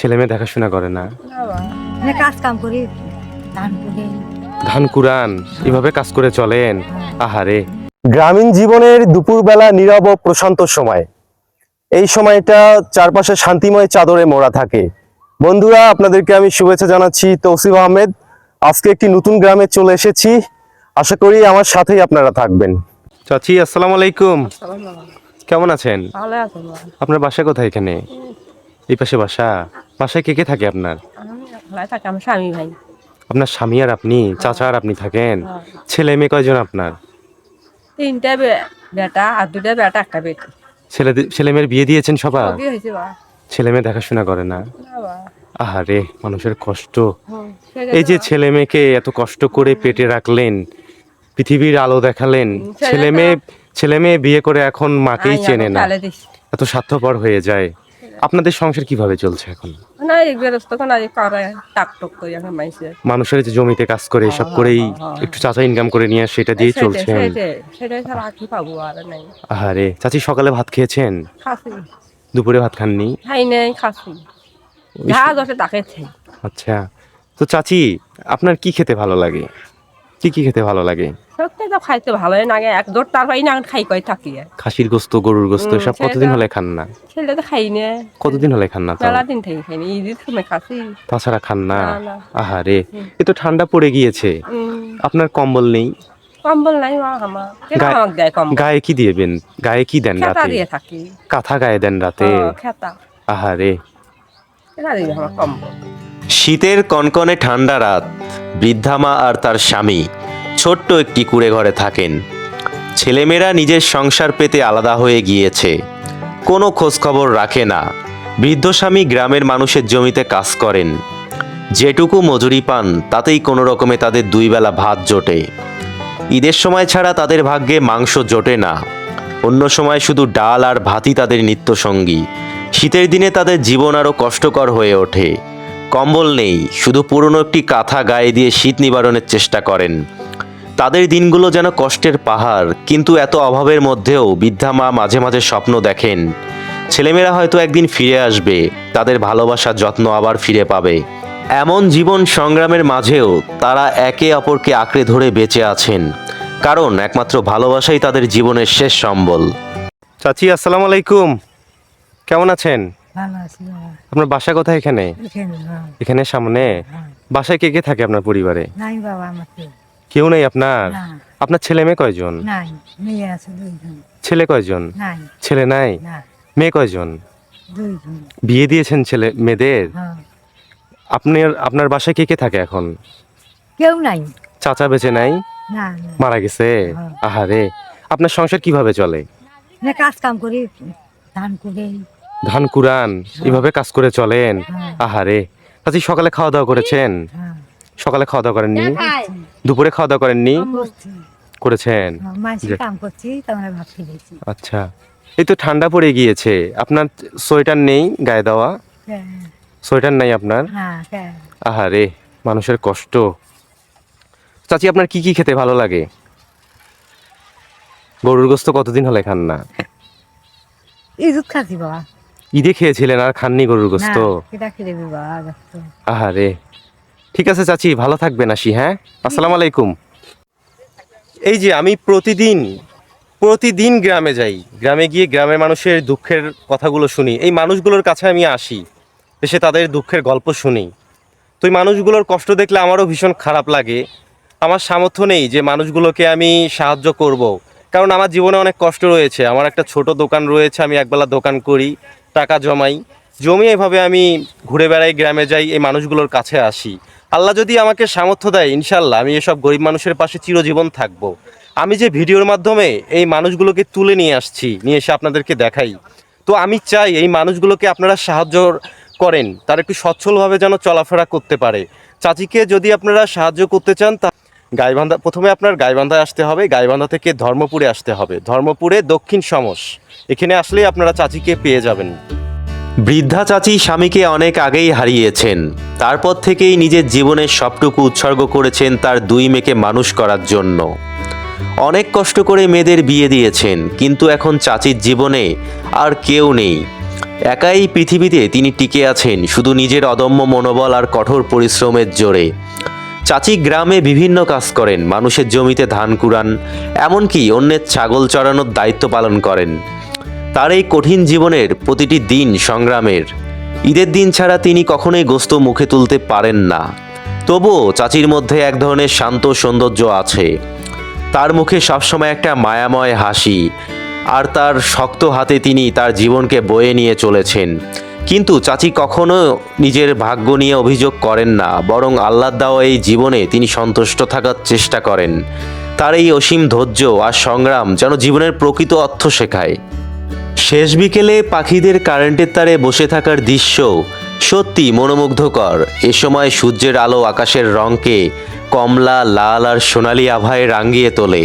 ছেলে মেয়ে দেখাশোনা করে না। মানে কাজ কাম করি। ধান করি ধান কুরান এভাবে কাজ করে চলেন। আহারে। গ্রামীণ জীবনের দুপুরবেলা নীরব ও প্রশান্ত সময়। এই সময়টা চারপাশে শান্তিময় চাদরে মোড়া থাকে। বন্ধুরা আপনাদেরকে আমি শুভেচ্ছা জানাচ্ছি তৌসিফ আহমেদ। আজকে একটি নতুন গ্রামে চলে এসেছি। আশা করি আমার সাথেই আপনারা থাকবেন। চাচি আসসালামু আলাইকুম। কেমন আছেন? আপনার বাসা কোথায় এখানে? এই পাশে বাসা? বাসায় কে কে থাকে আপনার? থাকে আমার স্বামী ভাই। আপনার স্বামী আর আপনি চাচা আর আপনি থাকেন? ছেলে মেয়ে কয়জন আপনার? তিনটা বেটা আর দুটা বেটা একটা বেটি। ছেলে ছেলে মেয়ের বিয়ে দিয়েছেন সবার? ছেলে মেয়ে দেখাশোনা করে না? আহারে মানুষের কষ্ট। এই যে। ছেলে মেয়েকে এত কষ্ট করে পেটে রাখলেন পৃথিবীর আলো দেখালেন ছেলে মেয়ে ছেলে মেয়ে বিয়ে করে এখন মাকেই চেনে না। এত স্বার্থপর হয়ে যায়। আপনাদের সংসার কীভাবে চলছে এখন? না এই বেরোস্ত কোন আজ করে টাক টক করি এখন মাইসে। মানুষের যে জমিতে কাজ করে এসব হ্যাঁ, করেই হ্যাঁ, হ্যাঁ। একটু চাচা ইনকাম করে নিয়ে আসে, সেটা দিয়েই চলছে সেটাই সেটাই ছাড়া আর কি পাবো আর নাই। আহারে চাচি সকালে ভাত খেয়েছেন? খাসি। দুপুরে ভাত খাননি? খাই নাই খাসি। যা তাকে আচ্ছা তো চাচি আপনার কি খেতে ভালো লাগে? কি কি খেতে ভালো লাগে? সত্যি তো খাইতে ভালোই লাগে এক দৌড় তারপরে না খাই কই থাকি। খাসির গোস্ত গরুর গোস্ত সেটা- কতদিন হলে খান না? ছেলে তো খাই না। কতদিন হলে খান না মেলা দিন থেকে খাই না ঈদের সময় খাসি। তাছাড়া খান না। আহারে এ তো ঠান্ডা পড়ে গিয়েছে। আপনার কম্বল নেই? কম্বল নাই মা আমার। গায়ে- আমাকে দেয় কম্বল? গায়ে কি দিয়েবেন গায়ে কি দেন খেতা রাতে? দিয়ে থাকি। কাঁথা গায়ে দেন রাতে? আহারে শীতের কনকনে ঠান্ডা রাত বৃদ্ধামা আর তার স্বামী। ছোট্ট একটি কুড়ে ঘরে থাকেন। ছেলেমেয়েরা নিজের সংসার পেতে আলাদা হয়ে গিয়েছে। কোনো খোঁজখবর রাখে না। বৃদ্ধ স্বামী গ্রামের মানুষের জমিতে কাজ করেন। যেটুকু মজুরি পান, তাতেই কোনো রকমে তাদের দুই বেলা ভাত জোটে। ঈদের সময় ছাড়া তাদের ভাগ্যে মাংস জোটে না। অন্য সময় শুধু ডাল আর ভাতই তাদের নিত্যসঙ্গী। শীতের দিনে তাদের জীবন আরও কষ্টকর হয়ে ওঠে। কম্বল নেই, শুধু পুরনো একটি কাঁথা গায়ে দিয়ে শীত নিবারণের চেষ্টা করেন। তাদের দিনগুলো যেন কষ্টের পাহাড় কিন্তু এত অভাবের মধ্যেও বৃদ্ধা মা মাঝে মাঝে স্বপ্ন দেখেন। ছেলেমেয়েরা হয়তো একদিন ফিরে আসবে তাদের ভালোবাসার যত্ন আবার ফিরে পাবে। এমন জীবন সংগ্রামের মাঝেও তারা একে অপরকে আঁকড়ে ধরে বেঁচে আছেন কারণ একমাত্র ভালোবাসাই তাদের জীবনের শেষ সম্বল। চাচি আসসালামু আলাইকুম। কেমন আছেন? আপনার বাসা কোথায় এখানে? এখানে হ্যাঁ, সামনে? হ্যাঁ। বাসায় কে কে থাকে আপনার পরিবারে? বাবা কেউ নেই আপনার? আপনার ছেলে মেয়ে কয়জন? নাই মেয়ে আছে দুইজন। ছেলে কয়জন? নাই। ছেলে নাই? মেয়ে কয়জন? দুইজন। বিয়ে দিয়েছেন ছেলে মেয়েদের? হ্যাঁ। আপনার আপনার বাসায় কে কে থাকে এখন? কেউ নাই। চাচা বেঁচে নাই? মারা গেছে? হ্যাঁ। আহারে। আপনার সংসার কীভাবে চলে? কাজ কাম করি ধান করি ধান কুরান এভাবে কাজ করে চলেন? হ্যাঁ। আহারে। চাচি সকালে খাওয়া দাওয়া করেছেন? হ্যাঁ। সকালে খাওয়া দাওয়া করেননি দুপুরে খাওয়া দাওয়া করেননি? করেছেন? মাসে কাম করছি তোমরা ভাত খেয়েছি আচ্ছা। এই তো ঠান্ডা পড়ে গিয়েছে। আপনার সোয়েটার নেই গায়ে দেওয়া? সোয়েটার নাই আপনার? হ্যাঁ হ্যাঁ। আহারে মানুষের কষ্ট। চাচি আপনার কি কি খেতে ভালো লাগে? গরুর গোস্ত কতদিন হলে খান না? খাচ্ছি বাবা। ঈদে খেয়েছিলেন আর খাননি গরুর গোস্ত? আহারে ঠিক আছে চাচি, ভালো থাকবেন আসি হ্যাঁ? আসসালামু আলাইকুম। এই যে আমি প্রতিদিন প্রতিদিন গ্রামে যাই, গ্রামে গিয়ে গ্রামের মানুষের দুঃখের কথাগুলো শুনি, এই মানুষগুলোর কাছে আমি আসি, এসে তাদের দুঃখের গল্প শুনি। তো এই মানুষগুলোর কষ্ট দেখলে আমারও ভীষণ খারাপ লাগে। আমার সামর্থ্য নেই যে মানুষগুলোকে আমি সাহায্য করব। কারণ আমার জীবনে অনেক কষ্ট রয়েছে। আমার একটা ছোট দোকান রয়েছে, আমি একবেলা দোকান করি, টাকা জমাই। জমিয়ে এভাবে আমি ঘুরে বেড়াই, গ্রামে যাই, এই মানুষগুলোর কাছে আসি। আল্লাহ যদি আমাকে সামর্থ্য দেয় ইনশাল্লাহ আমি এসব গরিব মানুষের পাশে চিরজীবন থাকব। আমি যে ভিডিওর মাধ্যমে এই মানুষগুলোকে তুলে নিয়ে আসছি, নিয়ে এসে আপনাদেরকে দেখাই। তো আমি চাই এই মানুষগুলোকে আপনারা সাহায্য করেন, তারা একটু সচ্ছলভাবে যেন চলাফেরা করতে পারে। চাচিকে যদি আপনারা সাহায্য করতে চান, তা গাইবান্ধা, প্রথমে আপনার গাইবান্ধায় আসতে হবে, গাইবান্ধা থেকে ধর্মপুরে আসতে হবে। ধর্মপুরে দক্ষিণ সমস, এখানে আসলেই আপনারা চাচিকে পেয়ে যাবেন। বৃদ্ধা চাচি স্বামীকে অনেক আগেই হারিয়েছেন। তারপর থেকেই নিজের জীবনের সবটুকু উৎসর্গ করেছেন তার দুই মেয়েকে মানুষ করার জন্য। অনেক কষ্ট করে মেয়েদের বিয়ে দিয়েছেন, কিন্তু এখন চাচির জীবনে আর কেউ নেই। একাই পৃথিবীতে তিনি টিকে আছেন, শুধু নিজের অদম্য মনোবল আর কঠোর পরিশ্রমের জোরে। চাচি গ্রামে বিভিন্ন কাজ করেন, মানুষের জমিতে ধান কুড়ান, এমনকি অন্যের ছাগল চড়ানোর দায়িত্ব পালন করেন। তার এই কঠিন জীবনের প্রতিটি দিন সংগ্রামের। ঈদের দিন ছাড়া তিনি কখনোই গোস্ত মুখে তুলতে পারেন না। তবুও চাচির মধ্যে এক ধরনের শান্ত সৌন্দর্য আছে। তার মুখে সবসময় একটা মায়াময় হাসি, আর তার শক্ত হাতে তিনি তার জীবনকে বয়ে নিয়ে চলেছেন। কিন্তু চাচি কখনো নিজের ভাগ্য নিয়ে অভিযোগ করেন না, বরং আল্লাহ দেওয়া এই জীবনে তিনি সন্তুষ্ট থাকার চেষ্টা করেন। তার এই অসীম ধৈর্য আর সংগ্রাম যেন জীবনের প্রকৃত অর্থ শেখায়। শেষ বিকেলে পাখিদের কারেন্টের তারে বসে থাকার দৃশ্য সত্যি মনোমুগ্ধকর। এ সময় সূর্যের আলো আকাশের রঙকে কমলা, লাল আর সোনালি আভায় রাঙিয়ে তোলে।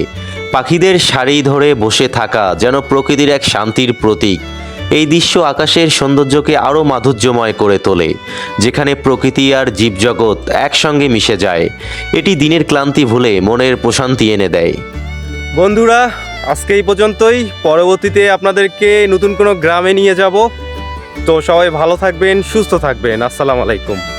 পাখিদের সারি ধরে বসে থাকা যেন প্রকৃতির এক শান্তির প্রতীক। এই দৃশ্য আকাশের সৌন্দর্যকে আরও মাধুর্যময় করে তোলে, যেখানে প্রকৃতি আর জীবজগৎ একসঙ্গে মিশে যায়। এটি দিনের ক্লান্তি ভুলে মনের প্রশান্তি এনে দেয়। বন্ধুরা আজকে এই পর্যন্তই। পরবর্তীতে আপনাদেরকে নতুন কোনো গ্রামে নিয়ে যাব। তো সবাই ভালো থাকবেন, সুস্থ থাকবেন। আসসালামু আলাইকুম।